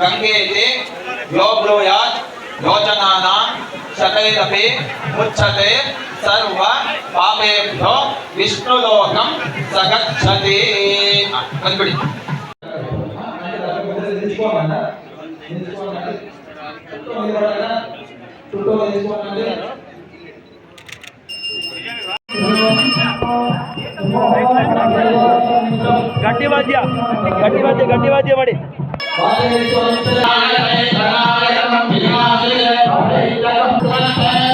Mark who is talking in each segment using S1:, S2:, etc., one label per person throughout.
S1: गंगेते यो ब्रूयात् योजनानां शतैरपि मुच्यते सर्व पापेभ्यो विष्णुलोकं सगच्छति। कन्बिडि చుట్టూ
S2: ಗಟ್ಟಿ ವಾದ್ಯ ಗಟ್ಟಿ ವಾದ್ಯ ಗಟ್ಟಿ ವಾದ್ಯ ಮಾಡಿ
S1: Hare Krishna Hare Krishna Krishna Krishna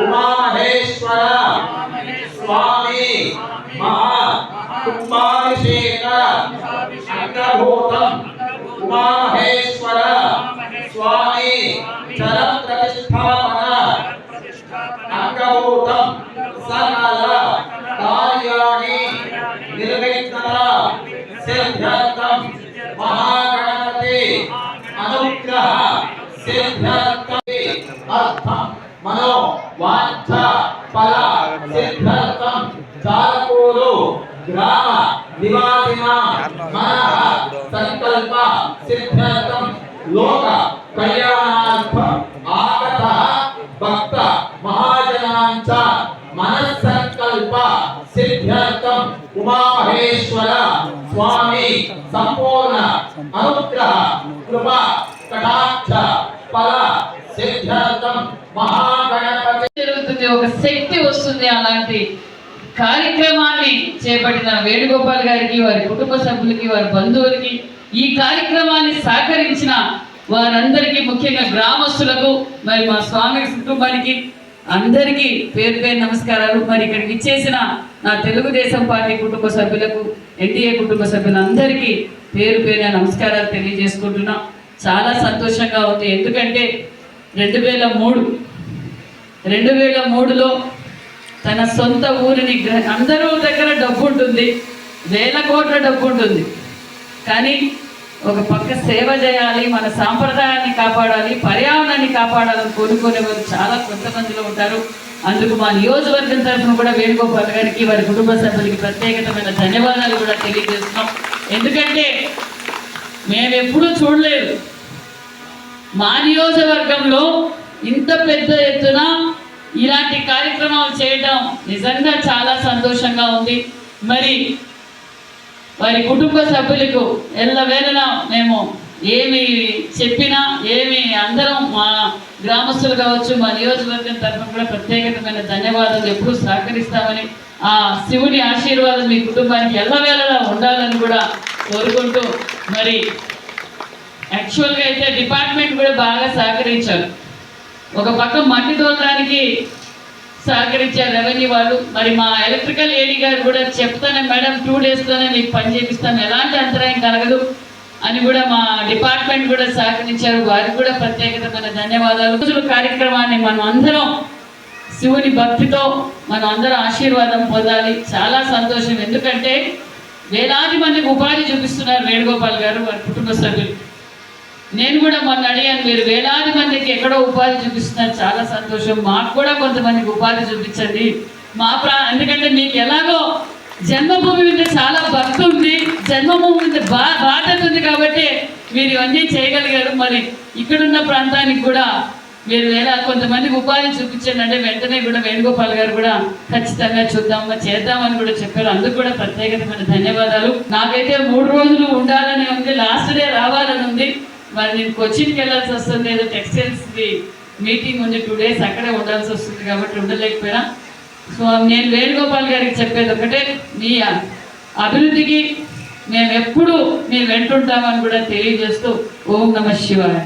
S1: Umamaheshwara. స్వామి మహా కుంభాభిషేక. అంగభూతం ఉమామహేశ్వర. స్వామి చర ప్రతిష్టాపన అంగభూతం సకల కార్యాణి నిర్విఘ్నత. సిద్ధార్థం మహాగణపతి. అనుగ్రహ సిద్ధార్థ సంకల్ప సిద్ధార్థం లోక కళ్యాణార్థం ఆగత భక్త మహాజనాంచ మనస్సంకల్ప సిద్ధ్యర్థం ఉమామహేశ్వర స్వామి సంపూర్ణ అనుగ్రహ కృప కటాక్ష ఫల సిద్ధ్యర్థం
S3: మహాగణపతి. ఒక శక్తి వస్తుంది అలాంటి కార్యక్రమాన్ని చేపట్టిన వేణుగోపాల్ గారికి వారి కుటుంబ సభ్యులకి వారి బంధువులకి ఈ కార్యక్రమాన్ని సహకరించిన వారందరికీ ముఖ్యంగా గ్రామస్తులకు మరి మా స్వామి కుటుంబానికి అందరికీ పేరు పేరు నమస్కారాలు. మరి ఇక్కడికి ఇచ్చేసిన నా తెలుగుదేశం పార్టీ కుటుంబ సభ్యులకు ఎన్టీఏ కుటుంబ సభ్యులందరికీ పేరు పేరు నమస్కారాలు తెలియజేసుకుంటున్నాం. చాలా సంతోషంగా ఉంది. ఎందుకంటే రెండు వేల మూడు రెండు వేల మూడులో తన సొంత ఊరిని అందరూ దగ్గర డబ్బు ఉంటుంది వేల కోట్ల డబ్బు ఉంటుంది కానీ ఒక పక్క సేవ చేయాలి మన సాంప్రదాయాన్ని కాపాడాలి పర్యావరణాన్ని కాపాడాలని కోరుకునే వారు చాలా కొంతమందిలో ఉంటారు. అందుకు మా నియోజకవర్గం తరఫున కూడా వేణుగోపాల్ గారికి వారి కుటుంబ సభ్యులకి ప్రత్యేకమైన ధన్యవాదాలు కూడా తెలియజేస్తున్నాం. ఎందుకంటే మేము ఎప్పుడూ చూడలేదు. మా నియోజకవర్గంలో ఇంత పెద్ద ఎత్తున ఇలాంటి కార్యక్రమాలు చేయడం నిజంగా చాలా సంతోషంగా ఉంది. మరి వారి కుటుంబ సభ్యులకు ఎల్లవేళలా మేము ఏమి చెప్పినా ఏమి అందరం మా గ్రామస్తులు కావచ్చు మా నియోజకవర్గం తరఫున కూడా ప్రత్యేకమైన ధన్యవాదాలు ఎప్పుడూ సహకరిస్తామని ఆ శివుని ఆశీర్వాదం మీ కుటుంబానికి ఎల్లవేళలా ఉండాలని కూడా కోరుకుంటూ మరి యాక్చువల్గా అయితే డిపార్ట్మెంట్ కూడా బాగా సహకరించారు. ఒక పక్క మట్టి తోలడానికి సహకరించారు రెవెన్యూ వాళ్ళు. మరి మా ఎలక్ట్రికల్ ఏడీ గారు కూడా చెప్తానే మేడం టూ డేస్లోనే మీకు పని చేపిస్తాను. ఎలాంటి అంతరాయం కలగదు అని కూడా మా డిపార్ట్మెంట్ కూడా సహకరించారు. వారికి కూడా ప్రత్యేకతమైన ధన్యవాదాలు. రోజుల కార్యక్రమాన్ని మనం అందరం శివుని భక్తితో మనం అందరం ఆశీర్వాదం పొందాలి. చాలా సంతోషం. ఎందుకంటే వేలాది మందికి ఉపాధి చూపిస్తున్నారు వేణుగోపాల్ గారు వారి కుటుంబ సభ్యులు. నేను కూడా మొన్న అడిగాను మీరు వేలాది మందికి ఎక్కడో ఉపాధి చూపిస్తున్నారు చాలా సంతోషం. మాకు కూడా కొంతమందికి ఉపాధి చూపించండి. మా ప్రా ఎందుకంటే మీకు ఎలాగో జన్మభూమి మీద చాలా భక్తి ఉంది జన్మభూమి మీద బా బాధ్యత ఉంది కాబట్టి మీరు ఇవన్నీ చేయగలిగారు. మరి ఇక్కడున్న ప్రాంతానికి కూడా మీరు వేలా కొంతమందికి ఉపాధి చూపించండి అంటే వెంటనే కూడా వేణుగోపాల్ గారు కూడా ఖచ్చితంగా చూద్దామా చేద్దామని కూడా చెప్పారు. అందుకు కూడా ప్రత్యేకమైన ధన్యవాదాలు. నాకైతే మూడు రోజులు ఉండాలని ఉంది లాస్ట్ డే రావాలని ఉంది. మరి నేను కొచ్చిన్కి వెళ్ళాల్సి వస్తుంది. ఏదో టెక్స్టైల్స్ది మీటింగ్ ఉంది టూ డేస్ అక్కడే ఉండాల్సి వస్తుంది కాబట్టి ఉండలేకపోయినా. సో నేను వేణుగోపాల్ గారికి చెప్పేది ఒకటే మీ అభివృద్ధికి మేము ఎప్పుడు మేము వెంటుంటామని కూడా తెలియజేస్తూ ఓం నమ శివాయ.